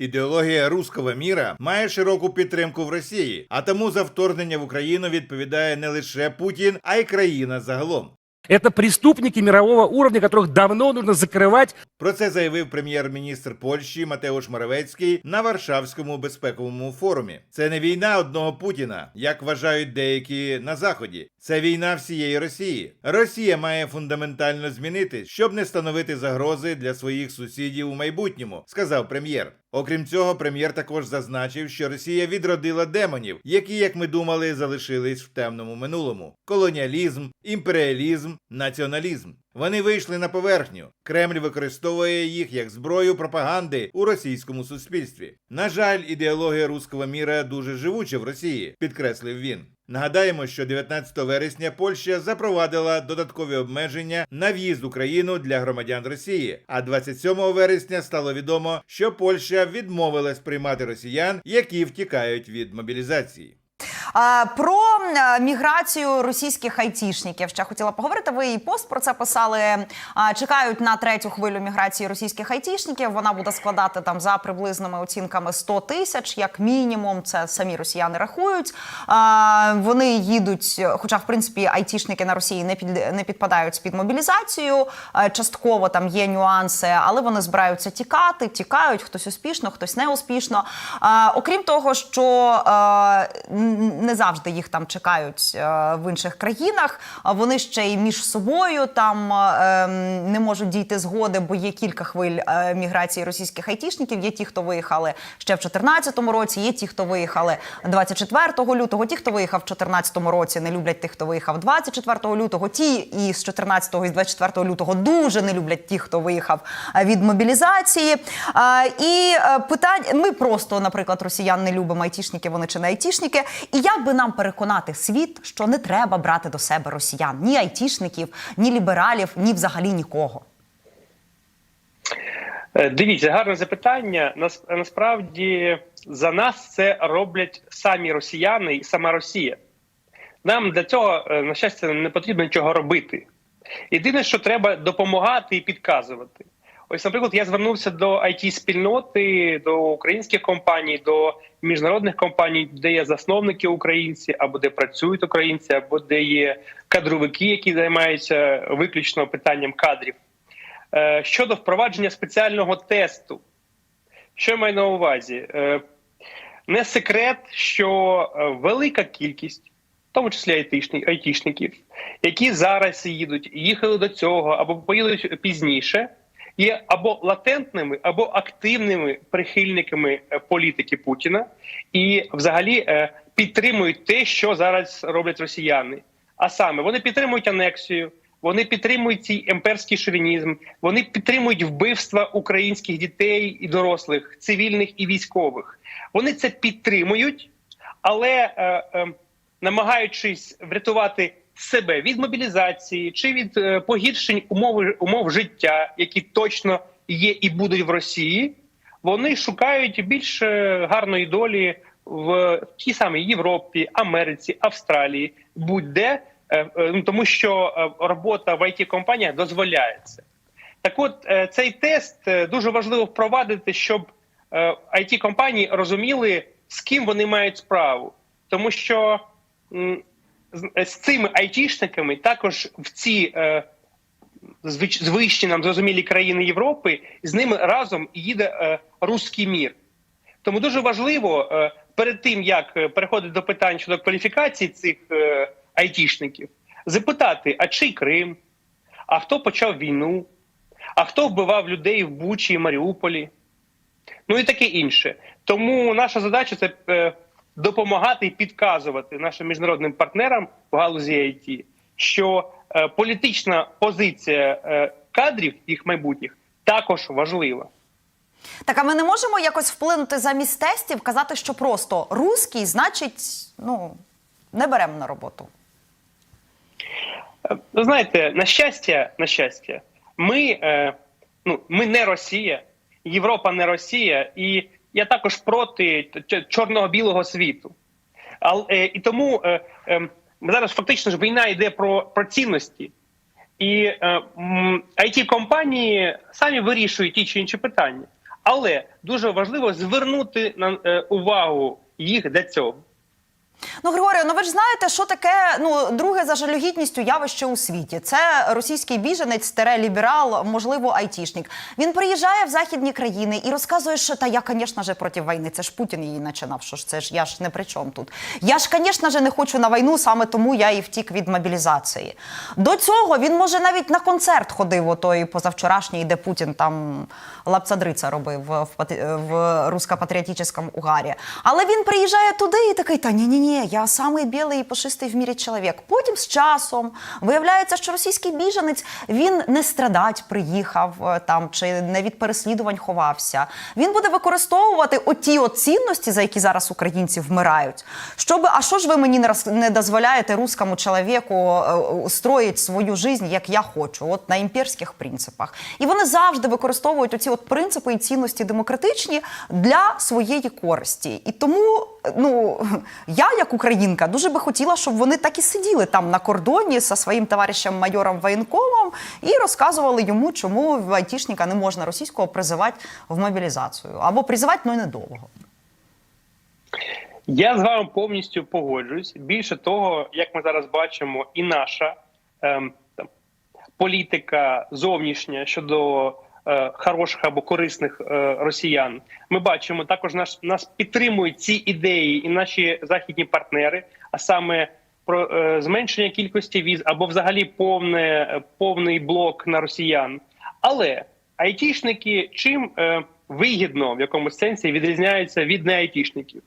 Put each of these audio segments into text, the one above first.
Ідеологія руского міра має широку підтримку в Росії, а тому за вторгнення в Україну відповідає не лише Путін, а й країна загалом. Это преступники мирового уровня, которых давно нужно закрывать. Про це заявив прем'єр-міністр Польщі Матеуш Моравецький на Варшавському безпековому форумі. Це не війна одного Путіна, як вважають деякі на заході. Це війна всієї Росії. Росія має фундаментально змінити, щоб не становити загрози для своїх сусідів у майбутньому, сказав прем'єр. Окрім цього, прем'єр також зазначив, що Росія відродила демонів, які, як ми думали, залишились в темному минулому: колоніалізм, імперіалізм, націоналізм. Вони вийшли на поверхню. Кремль використовує їх як зброю пропаганди у російському суспільстві. На жаль, ідеологія руського міра дуже живуча в Росії, підкреслив він. Нагадаємо, що 19 вересня Польща запровадила додаткові обмеження на в'їзд в Україну для громадян Росії. А 27 вересня стало відомо, що Польща відмовилась приймати росіян, які втікають від мобілізації. Про е, міграцію російських айтішників ще хотіла поговорити. Ви і пост про це писали. Чекають на третю хвилю міграції російських айтішників. Вона буде складати там за приблизними оцінками 100 тисяч, як мінімум. Це самі росіяни рахують. Вони їдуть, хоча в принципі айтішники на Росії не під не підпадають під мобілізацію. Частково там є нюанси, але вони збираються тікати, тікають. Хтось успішно, хтось не успішно. Окрім того, що не завжди їх там чекають е, в інших країнах. а Вони ще й між собою там е, ем, не можуть дійти згоди, бо є кілька хвиль е, міграції російських айтішників. Є ті, хто виїхали ще в 2014 році, є ті, хто виїхали 24 лютого. Ті, хто виїхав в 2014 році, не люблять тих, хто виїхав 24 лютого. Ті і з 14 і з 24 лютого дуже не люблять ті, хто виїхав від мобілізації. І питання ми просто, наприклад, росіян не любимо айтішники, вони чи не айтішники. І як би нам переконати світ, що не треба брати до себе росіян, ні айтішників, ні лібералів, ні взагалі нікого. Е, Дивіться, гарне запитання. Нас насправді за нас це роблять самі росіяни і сама Росія. Нам для цього, е, на щастя, не потрібно нічого робити. Єдине, що треба допомагати і підказувати. Ось, наприклад, я звернувся до it спільноти до українських компаній, до міжнародних компаній, де є засновники українці, або де працюють українці, або де є кадровики, які займаються виключно питанням кадрів. Е, Щодо впровадження спеціального тесту, що я маю на увазі? Е, Не секрет, що е, велика кількість, в тому числі айтишні- айтішників, які зараз їдуть, їхали до цього або поїдуть пізніше, є або латентними, або активними прихильниками е, політики Путіна і взагалі е, підтримують те, що зараз роблять росіяни. А саме вони підтримують анексію, вони підтримують цей імперський шовінізм, вони підтримують вбивства українських дітей і дорослих, цивільних і військових. Вони це підтримують, але е, е, намагаючись врятувати себе від мобілізації чи від е, погіршень умов, умов життя, які точно є і будуть в Росії, вони шукають більш е, гарної долі в тій самій Європі, Америці, Австралії, будь-де, е, ну, тому що робота в it компаніях дозволяється. Так, от цей тест дуже важливо впровадити, щоб it компанії розуміли, з ким вони мають справу, тому що з, з цими айтішниками також в ці е, звич- звичні нам зрозумілі країни Європи з ними разом їде е, руський мір. Тому дуже важливо е, перед тим як е, переходити до питань щодо кваліфікації цих е, айтішників, запитати: а чий Крим, а хто почав війну, а хто вбивав людей в Бучі і Маріуполі, ну і таке інше. Тому наша задача це е, допомагати і підказувати нашим міжнародним партнерам в галузі IT, що е, політична позиція е, кадрів їх майбутніх також важлива. Так, а ми не можемо якось вплинути замість тестів, казати, що просто руський, значить, ну не беремо на роботу. Е, знаєте, на щастя, на щастя, ми, е, ну, ми не Росія, Європа не Росія, і я також проти чорного-білого світу. Е, і тому е, е, зараз фактично ж війна йде про, про цінності. І е, it компанії самі вирішують ті чи інші питання. Але дуже важливо звернути на е, увагу їх до цього. Ну, Григорію, ну ви ж знаєте, що таке ну друге за жалюгідністю явище у світі. Це російський біженець, стере ліберал, можливо, айтішник. Він приїжджає в західні країни і розказує, що та я, звісно ж, проти війни. Це ж Путін її починав. Що ж це ж я ж не при чому тут. Я ж, звісно ж, не хочу на війну, саме тому я і втік від мобілізації. До цього він може навіть на концерт ходив, отой позавчорашній, де Путін там лапцадриця робив в, в русско-патріотичному угарі. Але він приїжджає туди і такий, та ні, ні, ні, я самий білий і пушистий в мірі чоловік. Потім з часом виявляється, що російський біженець він не страдать приїхав е, там чи не від переслідувань ховався. Він буде використовувати оті от цінності, за які зараз українці вмирають. Щоб, а що ж ви мені не дозволяєте русскому чоловіку е, строїть свою життя, як я хочу, от на імперських принципах. І вони завжди використовують оці от принципи і цінності демократичні для своєї користі. І тому, ну я, як українка, дуже би хотіла, щоб вони так і сиділи там на кордоні зі своїм товаришем майором воєнкомом і розказували йому, чому айтішника не можна російського призивати в мобілізацію або призивати, ну недовго. Я з вами повністю погоджуюсь. Більше того, як ми зараз бачимо, і наша ем, там, політика зовнішня щодо хороших або корисних е, росіян, ми бачимо також наш нас підтримують ці ідеї і наші західні партнери, а саме про е, зменшення кількості віз або взагалі повне, е, повний блок на росіян. Але айтішники чим е, вигідно в якомусь сенсі відрізняються від неайтішників?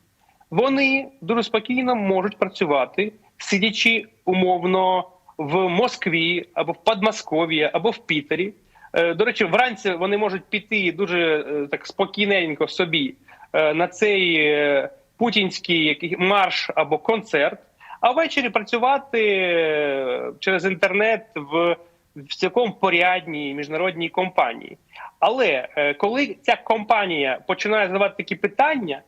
Вони дуже спокійно можуть працювати, сидячи умовно в Москві або в Подмосков'ї, або в Пітері. Е, До речі, вранці вони можуть піти дуже е, так спокійненько собі е, на цей путінський марш або концерт, а ввечері працювати через інтернет в, в цілком порядній міжнародній компанії. Але коли ця компанія починає задавати такі питання,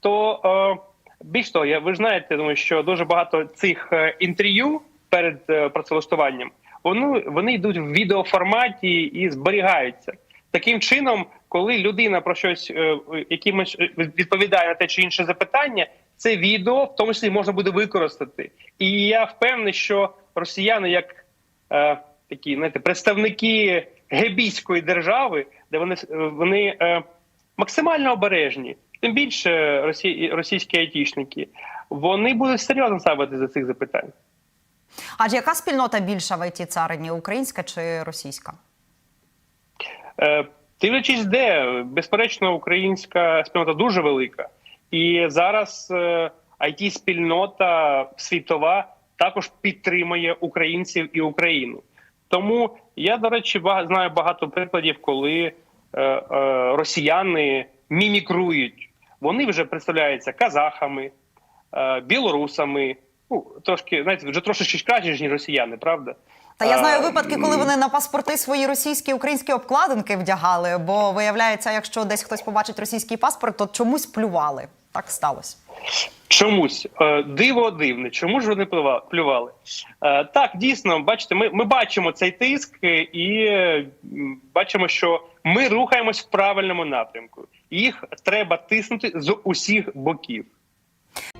то більш того, я ви знаєте, думаю, що дуже багато цих інтерв'ю перед працевлаштуванням вони, вони йдуть в відеоформаті і зберігаються. Таким чином, коли людина про щось е, якимось е, відповідає на те чи інше запитання, це відео в тому числі можна буде використати. І я впевнений, що росіяни, як е, такі знаєте, представники гебійської держави, де вони е, вони е, максимально обережні, тим більше росі, російські айтішники, вони будуть серйозно ставити за цих запитань. Адже яка спільнота більша в it царині українська чи російська? Е, Дивлячись, де безперечно, українська спільнота дуже велика, і зараз е, it спільнота світова також підтримує українців і Україну. Тому я, до речі, знаю багато прикладів, коли е, е, росіяни мімікрують. Вони вже представляються казахами, е, білорусами. Ну трошки знаєте, вже трошечки краще ніж росіяни, правда? Та я знаю випадки, коли вони на паспорти свої російські українські обкладинки вдягали, бо виявляється, якщо десь хтось побачить російський паспорт, то чомусь плювали. Так сталося. Чомусь Е, диво дивне. Чому ж вони плюва- плювали? Е, Так, дійсно, бачите, ми, ми бачимо цей тиск е, і бачимо, що ми рухаємось в правильному напрямку. Їх треба тиснути з усіх боків.